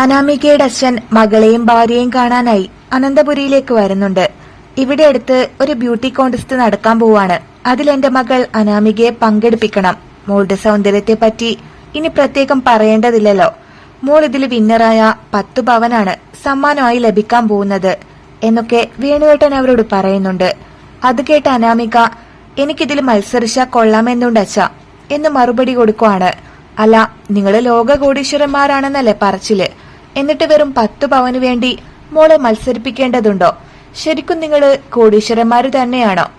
അനാമികയുടെ അച്ഛൻ മകളെയും ഭാര്യയും കാണാനായി അനന്തപുരിയിലേക്ക് വരുന്നുണ്ട്. ഇവിടെ അടുത്ത് ഒരു ബ്യൂട്ടി കോൺടെസ്റ്റ് നടക്കാൻ പോവാണ്. അതിൽ എന്റെ മകൾ അനാമികയെ പങ്കെടുപ്പിക്കണം. മോളുടെ സൗന്ദര്യത്തെ പറ്റി ഇനി പ്രത്യേകം പറയേണ്ടതില്ലല്ലോ. മോൾ ഇതിൽ വിന്നറായ പത്തു പവനാണ് സമ്മാനമായി ലഭിക്കാൻ പോകുന്നത് എന്നൊക്കെ വേണുവേട്ടൻ അവരോട് പറയുന്നുണ്ട്. അത് കേട്ട അനാമിക എനിക്കിതിൽ മത്സരിച്ചാ കൊള്ളാമെന്നുണ്ട് അച്ഛ എന്ന് മറുപടി കൊടുക്കുവാണ്. അല്ല നിങ്ങൾ ലോക കോടീശ്വരന്മാരാണെന്നല്ലേ പറച്ചിൽ. എന്നിട്ട് വെറും പത്തു പവന് വേണ്ടി മോളെ മത്സരിപ്പിക്കേണ്ടതുണ്ടോ? ശരിക്കും നിങ്ങൾ കോടീശ്വരന്മാര് തന്നെയാണോ?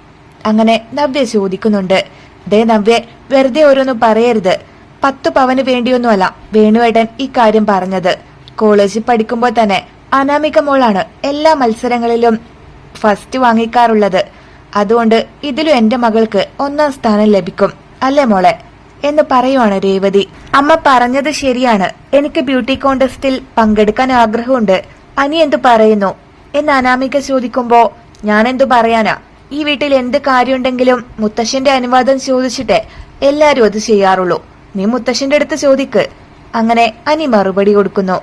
അങ്ങനെ നവ്യ ചോദിക്കുന്നുണ്ട്. ദേ നവ്യ വെറുതെ ഓരോന്നും പറയരുത്. പത്തു പവന് വേണ്ടിയൊന്നുമല്ല വേണുവേട്ടൻ ഇക്കാര്യം പറഞ്ഞത്. കോളേജിൽ പഠിക്കുമ്പോൾ തന്നെ അനാമിക മോളാണ് എല്ലാ മത്സരങ്ങളിലും ഫസ്റ്റ് വാങ്ങിക്കാറുള്ളത്. അതുകൊണ്ട് ഇതിലും എന്റെ മകൾക്ക് ഒന്നാം സ്ഥാനം ലഭിക്കും. അല്ലേ മോളെ? എന്ന് പറയുവാണ് രേവതി. അമ്മ പറഞ്ഞത് ശരിയാണ്. എനിക്ക് ബ്യൂട്ടി കോണ്ടസ്റ്റിൽ പങ്കെടുക്കാൻ ആഗ്രഹമുണ്ട്. അനി എന്തു പറയുന്നു? എന്ന് അനാമിക ചോദിക്കുമ്പോ ഞാൻ എന്തു പറയാനാ? ഈ വീട്ടിൽ എന്ത് കാര്യമുണ്ടെങ്കിലും മുത്തശ്ശന്റെ അനുവാദം ചോദിച്ചിട്ടേ എല്ലാരും അത് ചെയ്യാറുള്ളൂ. നീ മുത്തശ്ശന്റെ അടുത്ത് ചോദിക്ക്. അങ്ങനെ അനി മറുപടി കൊടുക്കുന്നു.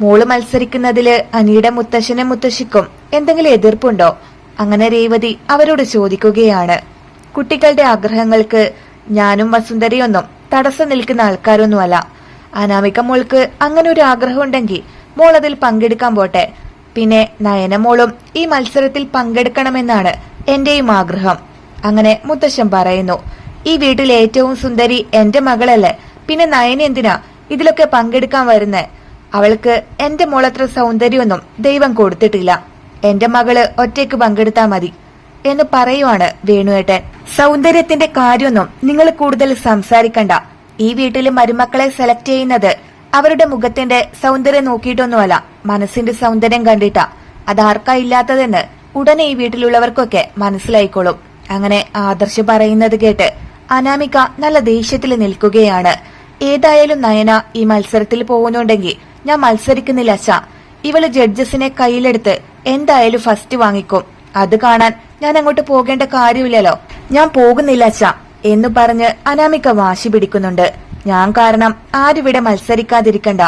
മോൾ മത്സരിക്കുന്നതിൽ അനിയുടെ മുത്തശ്ശനും മുത്തശ്ശിക്കും എന്തെങ്കിലും എതിർപ്പുണ്ടോ? അങ്ങനെ രേവതി അവരോട് ചോദിക്കുകയാണ്. കുട്ടികളുടെ ആഗ്രഹങ്ങൾക്ക് ഞാനും വസുന്ധരയൊന്നും തടസ്സം നിൽക്കുന്ന ആൾക്കാരൊന്നുമല്ല. അനാമിക മോൾക്ക് അങ്ങനെ ഒരു ആഗ്രഹം ഉണ്ടെങ്കിൽ മോൾ അതിൽ പങ്കെടുക്കാൻ പോട്ടെ. പിന്നെ നയനമോളും ഈ മത്സരത്തിൽ പങ്കെടുക്കണമെന്നാണ് എന്റെയും ആഗ്രഹം. അങ്ങനെ മുത്തശ്ശൻ പറയുന്നു ഈ വീട്ടിൽ ഏറ്റവും സുന്ദരി എന്റെ മകളല്ലേ? പിന്നെ നയന എന്തിനാ ഇതിലൊക്കെ പങ്കെടുക്കാൻ വരുന്നേ? അവൾക്ക് എന്റെ മോളത്ര സൗന്ദര്യമൊന്നും ദൈവം കൊടുത്തിട്ടില്ല. എന്റെ മകൾ ഒറ്റയ്ക്ക് പങ്കെടുത്താൽ മതി. എന്ന് പറയുവാണ് വേണുവേട്ടൻ. സൗന്ദര്യത്തിന്റെ കാര്യമൊന്നും നിങ്ങൾ കൂടുതൽ സംസാരിക്കണ്ട. ഈ വീട്ടിലെ മരുമക്കളെ സെലക്ട് ചെയ്യുന്നത് അവരുടെ മുഖത്തിന്റെ സൗന്ദര്യം നോക്കിയിട്ടൊന്നുമല്ല. മനസ്സിന്റെ സൗന്ദര്യം കണ്ടിട്ടാ. അതാർക്കാ ഇല്ലാത്തതെന്ന് ഉടനെ ഈ വീട്ടിലുള്ളവർക്കൊക്കെ മനസ്സിലായിക്കോളും. അങ്ങനെ ആദർശ് പറയുന്നത് കേട്ട് അനാമിക നല്ല ദേഷ്യത്തിൽ നിൽക്കുകയാണ്. ഏതായാലും നയന ഈ മത്സരത്തിൽ പോകുന്നുണ്ടെങ്കിൽ ഞാൻ മത്സരിക്കുന്നില്ല അച്ഛ. ഇവൾ ജഡ്ജസിനെ കയ്യിലെടുത്ത് എന്തായാലും ഫസ്റ്റ് വാങ്ങിക്കും. അത് കാണാൻ ഞാൻ അങ്ങോട്ട് പോകേണ്ട കാര്യമില്ലല്ലോ. ഞാൻ പോകുന്നില്ല അച്ഛ എന്ന് പറഞ്ഞ് അനാമിക വാശി പിടിക്കുന്നുണ്ട്. ഞാൻ കാരണം ആരുവിടെ മത്സരിക്കാതിരിക്കണ്ട.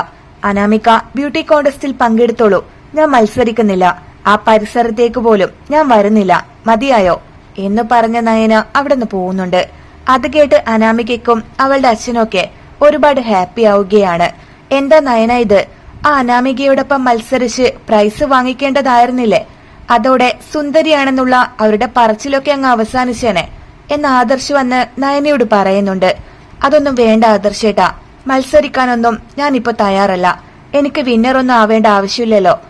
അനാമിക ബ്യൂട്ടി കോണ്ടസ്റ്റിൽ പങ്കെടുത്തോളൂ. ഞാൻ മത്സരിക്കുന്നില്ല. ആ പരിസരത്തേക്ക് പോലും ഞാൻ വരുന്നില്ല. മതിയായോ? എന്ന് പറഞ്ഞ നയന അവിടുന്ന് പോകുന്നുണ്ട്. അത് കേട്ട് അനാമികയ്ക്കും അവളുടെ അച്ഛനൊക്കെ ഒരുപാട് ഹാപ്പി ആവുകയാണ്. എന്താ നയന ഇത്? ആ അനാമികയോടൊപ്പം മത്സരിച്ച് പ്രൈസ് വാങ്ങിക്കേണ്ടതായിരുന്നില്ലേ? അതോടെ സുന്ദരിയാണെന്നുള്ള അവരുടെ പറച്ചിലൊക്കെ അങ്ങ് അവസാനിച്ചേനെ എന്ന് ആദർശ് വന്ന് നയനയോട് പറയുന്നുണ്ട്. അതൊന്നും വേണ്ട ആദർശേട്ടാ. മത്സരിക്കാനൊന്നും ഞാനിപ്പോ തയ്യാറല്ല. എനിക്ക് വിന്നർ ഒന്നും ആവേണ്ട ആവശ്യമില്ലല്ലോ.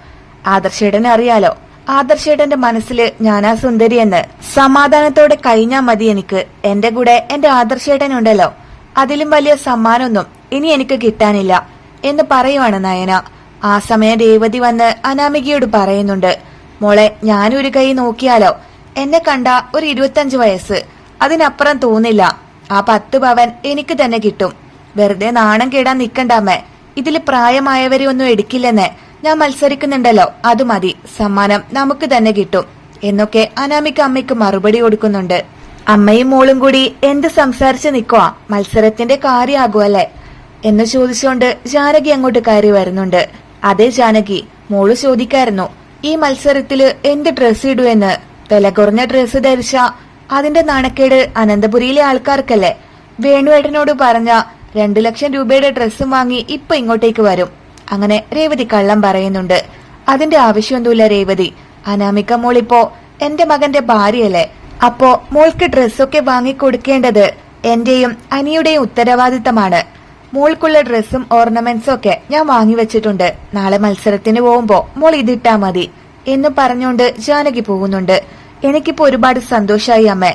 ആദർശേട്ടനെ അറിയാലോ. ആദർശേട്ടന്റെ മനസ്സിൽ ഞാനാ സുന്ദരി സുന്ദരിയെന്ന്. സമാധാനത്തോടെ കഴിഞ്ഞാ മതി എനിക്ക്. എന്റെ കൂടെ എന്റെ ആദർശേട്ടനുണ്ടല്ലോ. അതിലും വലിയ സമ്മാനമൊന്നും ഇനി എനിക്ക് കിട്ടാനില്ല. എന്ന് പറയുവാണ് നയന. ആ സമയം രേവതി വന്ന് അനാമികയോട് പറയുന്നുണ്ട്. മോളെ ഞാനൊരു കൈ നോക്കിയാലോ? എന്നെ കണ്ട ഒരു ഇരുപത്തഞ്ച് വയസ്സ്. അതിനപ്പുറം തോന്നില്ല. ആ പത്ത് പവൻ എനിക്ക് തന്നെ കിട്ടും. വെറുതെ നാണം കേടാൻ നിക്കണ്ടാമേ ഇതിൽ പ്രായമായവരെ ഒന്നും എടുക്കില്ലെന്ന്. ഞാൻ മത്സരിക്കുന്നുണ്ടല്ലോ അത് മതി. സമ്മാനം നമുക്ക് തന്നെ കിട്ടും. എന്നൊക്കെ അനാമിക അമ്മയ്ക്ക് മറുപടി കൊടുക്കുന്നുണ്ട്. അമ്മയും മോളും കൂടി എന്ത് സംസാരിച്ച് നിക്കുവാ? മത്സരത്തിന്റെ കാര്യമാകുമല്ലേ എന്ന് ചോദിച്ചുകൊണ്ട് ജാനകി അങ്ങോട്ട് കയറി വരുന്നുണ്ട്. അതെ ജാനകി. മോൾ ചോദിക്കായിരുന്നു. ഈ മത്സരത്തിൽ എന്ത് ഡ്രസ് ഇടൂ എന്ന്? വില കുറഞ്ഞ ഡ്രസ് ധരിച്ച അതിന്റെ നാണക്കേട് അനന്തപുരിയിലെ ആൾക്കാർക്കല്ലേ? വേണുവേട്ടനോട് പറഞ്ഞ രണ്ടു ലക്ഷം രൂപയുടെ ഡ്രസ്സും വാങ്ങി ഇപ്പൊ ഇങ്ങോട്ടേക്ക് വരും. അങ്ങനെ രേവതി കള്ളം പറയുന്നുണ്ട്. അതിന്റെ ആവശ്യമൊന്നുമില്ല രേവതി. അനാമിക മോളിപ്പോ എന്റെ മകന്റെ ഭാര്യയല്ലേ? അപ്പോ മോൾക്ക് ഡ്രസ്സൊക്കെ വാങ്ങിക്കൊടുക്കേണ്ടത് എന്റെയും അനിയുടെയും ഉത്തരവാദിത്തമാണ്. മോൾക്കുള്ള ഡ്രസ്സും ഓർണമെന്റ്സും ഒക്കെ ഞാൻ വാങ്ങി വെച്ചിട്ടുണ്ട്. നാളെ മത്സരത്തിന് പോകുമ്പോ മോൾ ഇതിട്ടാ മതി. എന്ന് പറഞ്ഞുകൊണ്ട് ജാനകി പോകുന്നുണ്ട്. എനിക്കിപ്പോ ഒരുപാട് സന്തോഷായി അമ്മ.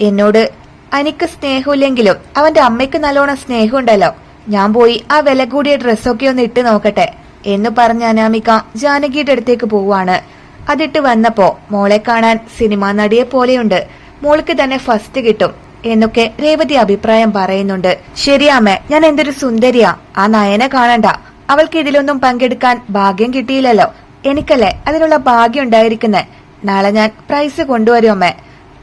എന്നോട് അനിക്ക് സ്നേഹമില്ലെങ്കിലും അവന്റെ അമ്മയ്ക്ക് നല്ലോണം സ്നേഹമുണ്ടല്ലോ. ഞാൻ പോയി ആ വില കൂടിയ ഡ്രസ്സൊക്കെ ഒന്ന് ഇട്ട് നോക്കട്ടെ. എന്ന് പറഞ്ഞ അനാമിക ജാനകിയുടെ അടുത്തേക്ക് പോവാണ് അതിട്ട് വന്നപ്പോ മോളെ കാണാൻ സിനിമാ നടിയെ പോലെയുണ്ട്. മോൾക്ക് തന്നെ ഫസ്റ്റ് കിട്ടും. എന്നൊക്കെ രേവതി അഭിപ്രായം പറയുന്നുണ്ട്. ശരിയാമേ ഞാൻ എന്തൊരു സുന്ദരിയാ. ആ നയനെ കാണണ്ട. അവൾക്ക് ഇതിലൊന്നും പങ്കെടുക്കാൻ ഭാഗ്യം കിട്ടിയില്ലല്ലോ. എനിക്കല്ലേ അതിനുള്ള ഭാഗ്യം ഉണ്ടായിരിക്കുന്നെ? നാളെ ഞാൻ പ്രൈസ് കൊണ്ടുവരും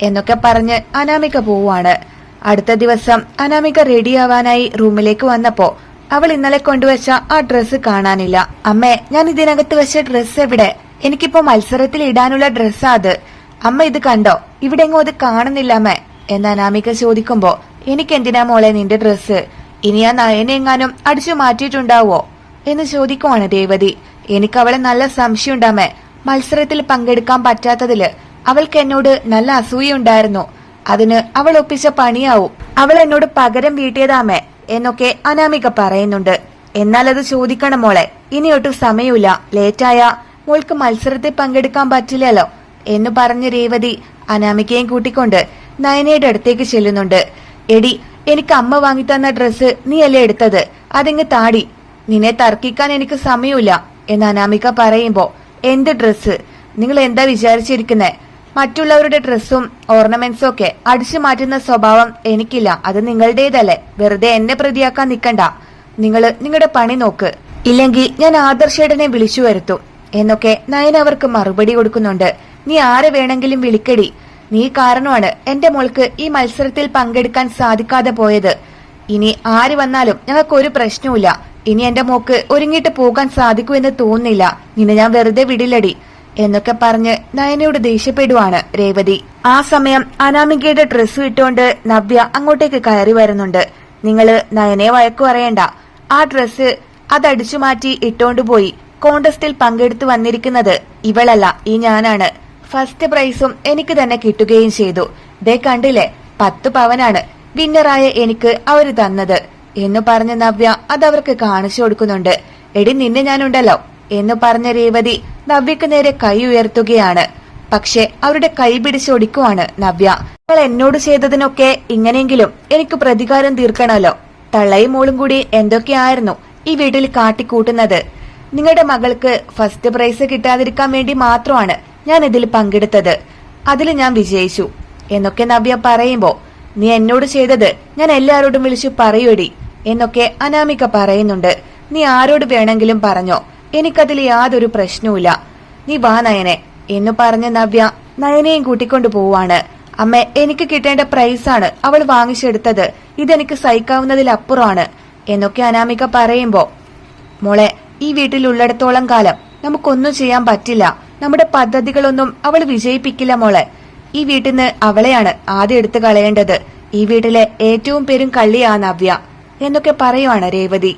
എന്നൊക്കെ പറഞ്ഞ് അനാമിക പോവാണ് അടുത്ത ദിവസം അനാമിക റെഡിയാവാനായി റൂമിലേക്ക് വന്നപ്പോ അവൾ ഇന്നലെ കൊണ്ടുവച്ച ആ ഡ്രസ്സ് കാണാനില്ല. അമ്മേ ഞാൻ ഇതിനകത്ത് വെച്ച ഡ്രസ് എവിടെ? എനിക്കിപ്പോ മത്സരത്തിൽ ഇടാനുള്ള ഡ്രസ്സാ അത്. അമ്മ ഇത് കണ്ടോ? ഇവിടെങ്ങോ അത് കാണുന്നില്ല അമ്മേ. എന്ന് അനാമിക ചോദിക്കുമ്പോ എനിക്കെന്തിനാ മോളെ നിന്റെ ഡ്രസ്സ്? ഇനി ആ നയനെ എങ്ങാനും അടിച്ചു മാറ്റിയിട്ടുണ്ടാവോ? എന്ന് ചോദിക്കുവാണ് രേവതി. എനിക്ക് അവളെ നല്ല സംശയമുണ്ടാമേ. മത്സരത്തിൽ പങ്കെടുക്കാൻ പറ്റാത്തതിൽ അവൾക്ക് എന്നോട് നല്ല അസൂയുണ്ടായിരുന്നു. അതിന് അവൾ ഒപ്പിച്ച പണിയാവും. അവൾ എന്നോട് പകരം വീട്ടിയതാമേ എന്നൊക്കെ അനാമിക പറയുന്നുണ്ട്. എന്നാൽ അത് ചോദിക്കണം മോളെ. ഇനിയൊട്ടും സമയമില്ല. ലേറ്റായ മോൾക്ക് മത്സരത്തിൽ പങ്കെടുക്കാൻ പറ്റില്ലല്ലോ എന്ന് പറഞ്ഞ് രേവതി അനാമികയും കൂട്ടിക്കൊണ്ട് നയനയുടെ അടുത്തേക്ക് ചെല്ലുന്നുണ്ട്. എടി എനിക്ക് അമ്മ വാങ്ങിത്തന്ന ഡ്രസ്സ് നീ അല്ലേ എടുത്തത്? അതിങ്ങ് താടി. നിന്നെ തർക്കിക്കാൻ എനിക്ക് സമയമില്ല എന്ന് അനാമിക പറയുമ്പോ എന്ത് ഡ്രസ്സ്? നിങ്ങൾ എന്താ വിചാരിച്ചിരിക്കുന്നേ? മറ്റുള്ളവരുടെ ഡ്രസ്സും ഓർണമെന്റ്സും ഒക്കെ അടിച്ചു മാറ്റുന്ന സ്വഭാവം എനിക്കില്ല. അത് നിങ്ങളുടേതല്ലേ. വെറുതെ എന്നെ പ്രതിയാക്കാൻ നിക്കണ്ട. നിങ്ങൾ നിങ്ങളുടെ പണി നോക്ക്. ഇല്ലെങ്കിൽ ഞാൻ ആദർശേടനെ വിളിച്ചു വരുത്തും എന്നൊക്കെ നയൻ അവർക്ക് മറുപടി കൊടുക്കുന്നുണ്ട്. നീ ആരെ വേണമെങ്കിലും വിളിക്കടി. നീ കാരണമാണ് എന്റെ മോൾക്ക് ഈ മത്സരത്തിൽ പങ്കെടുക്കാൻ സാധിക്കാതെ പോയത്. ഇനി ആര് വന്നാലും ഞങ്ങൾക്ക് ഒരു പ്രശ്നവുമില്ല. ഇനി എന്റെ മോക്ക് ഒരുങ്ങിയിട്ട് പോകാൻ സാധിക്കുമെന്ന് തോന്നുന്നില്ല. നിന്നെ ഞാൻ വെറുതെ വിടില്ലടി. എന്നൊക്കെ പറഞ്ഞ് നയനയോട് ദേഷ്യപ്പെടുവാണ് രേവതി. ആ സമയം അനാമികയുടെ ഡ്രസ്സ് ഇട്ടുകൊണ്ട് നവ്യ അങ്ങോട്ടേക്ക് കയറി വരുന്നുണ്ട്. നിങ്ങൾ നയനെ വഴക്കു പറയണ്ട. ആ ഡ്രസ്സ് അതടിച്ചു മാറ്റി ഇട്ടോണ്ട് പോയി. കോണ്ടസ്റ്റിൽ പങ്കെടുത്തു വന്നിരിക്കുന്നത് ഇവളല്ല ഈ ഞാനാണ്. ഫസ്റ്റ് പ്രൈസും എനിക്ക് തന്നെ കിട്ടുകയും ചെയ്തു. ദേ കണ്ടില്ലേ പത്ത് പവനാണ്. വിന്നറായ എനിക്ക് അവർ തന്നത്. എന്ന് പറഞ്ഞ നവ്യ അതവർക്ക് കാണിച്ചു കൊടുക്കുന്നുണ്ട്. എടി നിന്നെ ഞാനുണ്ടല്ലോ. എന്ന് പറഞ്ഞ രേവതി നവ്യക്ക് നേരെ കൈ ഉയർത്തുകയാണ്. പക്ഷെ അവരുടെ കൈ പിടിച്ചൊടിക്കുവാണ് നവ്യ. അവൾ എന്നോട് ചെയ്തതിനൊക്കെ ഇങ്ങനെയെങ്കിലും എനിക്ക് പ്രതികാരം തീർക്കണമല്ലോ. തള്ളയും മോളും കൂടി എന്തൊക്കെയായിരുന്നു ഈ വീട്ടിൽ കാട്ടിക്കൂട്ടുന്നത്? നിങ്ങളുടെ മകൾക്ക് ഫസ്റ്റ് പ്രൈസ് കിട്ടാതിരിക്കാൻ വേണ്ടി മാത്രമാണ് ഞാൻ ഇതിൽ പങ്കെടുത്തത്. അതിൽ ഞാൻ വിജയിച്ചു. എന്നൊക്കെ നവ്യ പറയുമ്പോ നീ എന്നോട് ചെയ്തത് ഞാൻ എല്ലാരോടും വിളിച്ചു പറയൂടി എന്നൊക്കെ അനാമിക പറയുന്നുണ്ട്. നീ ആരോട് വേണമെങ്കിലും പറഞ്ഞോ? എനിക്കതിൽ യാതൊരു പ്രശ്നവുമില്ല. നീ വാ നയനെ എന്ന് പറഞ്ഞ നവ്യ നയനെയും കൂട്ടിക്കൊണ്ടു പോവാണ്. അമ്മ എനിക്ക് കിട്ടേണ്ട പ്രൈസാണ് അവൾ വാങ്ങിച്ചെടുത്തത്. ഇതെനിക്ക് സഹിക്കാവുന്നതിലപ്പുറമാണ് എന്നൊക്കെ അനാമിക പറയുമ്പോ മോളെ ഈ വീട്ടിലുള്ളിടത്തോളം കാലം നമുക്കൊന്നും ചെയ്യാൻ പറ്റില്ല. നമ്മുടെ പദ്ധതികളൊന്നും അവൾ വിജയിപ്പിക്കില്ല മോളെ. ഈ വീട്ടിൽ നിന്ന് അവളെയാണ് ആദ്യം എടുത്തു കളയേണ്ടത്. ഈ വീട്ടിലെ ഏറ്റവും പേരും കള്ളിയാ നവ്യ. എന്നൊക്കെ പറയുവാണ് രേവതി.